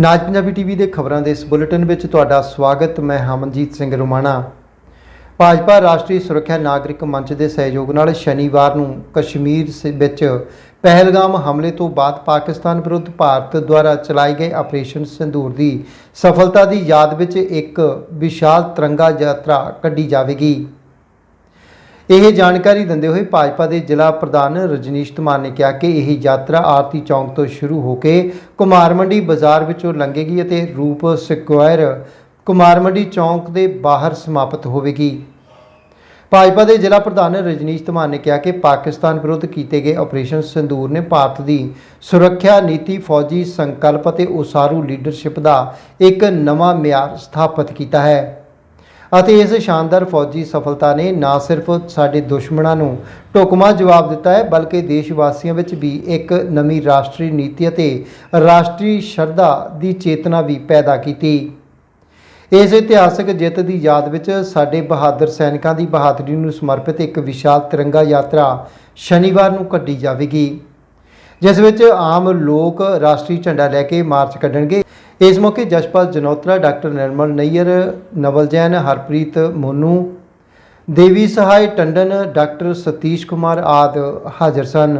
ਨਾਜ Punjabi TV ਦੇ ਖਬਰਾਂ ਦੇ ਇਸ ਬੁਲੇਟਿਨ ਵਿੱਚ ਤੁਹਾਡਾ ਸਵਾਗਤ, ਮੈਂ ਹਮਨਜੀਤ ਸਿੰਘ ਰੁਮਾਣਾ। ਭਾਜਪਾ ਰਾਸ਼ਟਰੀ ਸੁਰੱਖਿਆ ਨਾਗਰਿਕ ਮੰਚ ਦੇ ਸਹਿਯੋਗ ਨਾਲ ਸ਼ਨੀਵਾਰ ਨੂੰ ਕਸ਼ਮੀਰ ਸ- ਵਿੱਚ ਪਹਿਲਗਾਮ ਹਮਲੇ ਤੋਂ ਬਾਅਦ ਪਾਕਿਸਤਾਨ ਵਿਰੁੱਧ ਭਾਰਤ ਦੁਆਰਾ ਚਲਾਏ ਗਏ ਆਪਰੇਸ਼ਨ ਸੰਧੂਰ ਦੀ ਸਫਲਤਾ ਦੀ ਯਾਦ ਵਿੱਚ ਇੱਕ ਵਿਸ਼ਾਲ ਤਿਰੰਗਾ ਯਾਤਰਾ ਕੱਢੀ ਜਾਵੇਗੀ। ਇਹ ਜਾਣਕਾਰੀ ਦਿੰਦੇ ਹੋਏ ਭਾਜਪਾ ਦੇ ਜ਼ਿਲ੍ਹਾ ਪ੍ਰਧਾਨ ਰਜਨੀਸ਼ ਧਮਾਨ ਨੇ ਕਿਹਾ ਕਿ ਇਹ ਯਾਤਰਾ ਆਰਤੀ ਚੌਂਕ ਤੋਂ ਸ਼ੁਰੂ ਹੋ ਕੇ ਕੁਮਾਰ ਮੰਡੀ ਬਾਜ਼ਾਰ ਵਿੱਚੋਂ ਲੰਘੇਗੀ ਅਤੇ ਰੂਪ ਸਕੁਆਇਰ ਕੁਮਾਰ ਮੰਡੀ ਚੌਂਕ ਦੇ ਬਾਹਰ ਸਮਾਪਤ ਹੋਵੇਗੀ। ਭਾਜਪਾ ਦੇ ਜ਼ਿਲ੍ਹਾ ਪ੍ਰਧਾਨ ਰਜਨੀਸ਼ ਧਮਾਨ ਨੇ ਕਿਹਾ ਕਿ ਪਾਕਿਸਤਾਨ ਵਿਰੁੱਧ ਕੀਤੇ ਗਏ ਆਪਰੇਸ਼ਨ ਸਿੰਦੂਰ ਨੇ ਭਾਰਤ ਦੀ ਸੁਰੱਖਿਆ ਨੀਤੀ, ਫੌਜੀ ਸੰਕਲਪ ਅਤੇ ਉਸਾਰੂ ਲੀਡਰਸ਼ਿਪ ਦਾ ਇੱਕ ਨਵਾਂ ਮਿਆਰ ਸਥਾਪਿਤ ਕੀਤਾ ਹੈ। ਅਤੇ ਇਸ ਸ਼ਾਨਦਾਰ ਫੌਜੀ ਸਫਲਤਾ ਨੇ ਨਾ ਸਿਰਫ ਸਾਡੇ ਦੁਸ਼ਮਣਾਂ ਨੂੰ ਢੁਕਵਾਂ ਜਵਾਬ ਦਿੱਤਾ ਹੈ, ਬਲਕਿ ਦੇਸ਼ ਵਾਸੀਆਂ ਵਿੱਚ ਵੀ ਇੱਕ ਨਵੀਂ ਰਾਸ਼ਟਰੀ ਨੀਤੀ ਅਤੇ ਰਾਸ਼ਟਰੀ ਸ਼ਰਧਾ ਦੀ ਚੇਤਨਾ ਵੀ ਪੈਦਾ ਕੀਤੀ। ਇਸ ਇਤਿਹਾਸਕ ਜਿੱਤ ਦੀ ਯਾਦ ਵਿੱਚ ਸਾਡੇ ਬਹਾਦਰ ਸੈਨਿਕਾਂ ਦੀ ਬਹਾਦਰੀ ਨੂੰ ਸਮਰਪਿਤ ਇੱਕ ਵਿਸ਼ਾਲ ਤਿਰੰਗਾ ਯਾਤਰਾ ਸ਼ਨੀਵਾਰ ਨੂੰ ਕੱਢੀ ਜਾਵੇਗੀ, ਜਿਸ ਵਿੱਚ ਆਮ ਲੋਕ ਰਾਸ਼ਟਰੀ ਝੰਡਾ ਲੈ ਕੇ ਮਾਰਚ ਕੱਢਣਗੇ। ਇਸ ਮੌਕੇ ਜਸ਼ਪਾਲ ਜਨੋਤਰਾ, ਡਾਕਟਰ ਨਿਰਮਲ ਨਈਅਰ ਨਵਲ ਜੈਨ ਹਰਪ੍ਰੀਤ ਮੋਨੂ, ਦੇਵੀ ਸਹਾਇ ਟੰਡਨ, ਡਾਕਟਰ ਸਤੀਸ਼ ਕੁਮਾਰ ਆਦਿ ਹਾਜ਼ਰ ਸਨ।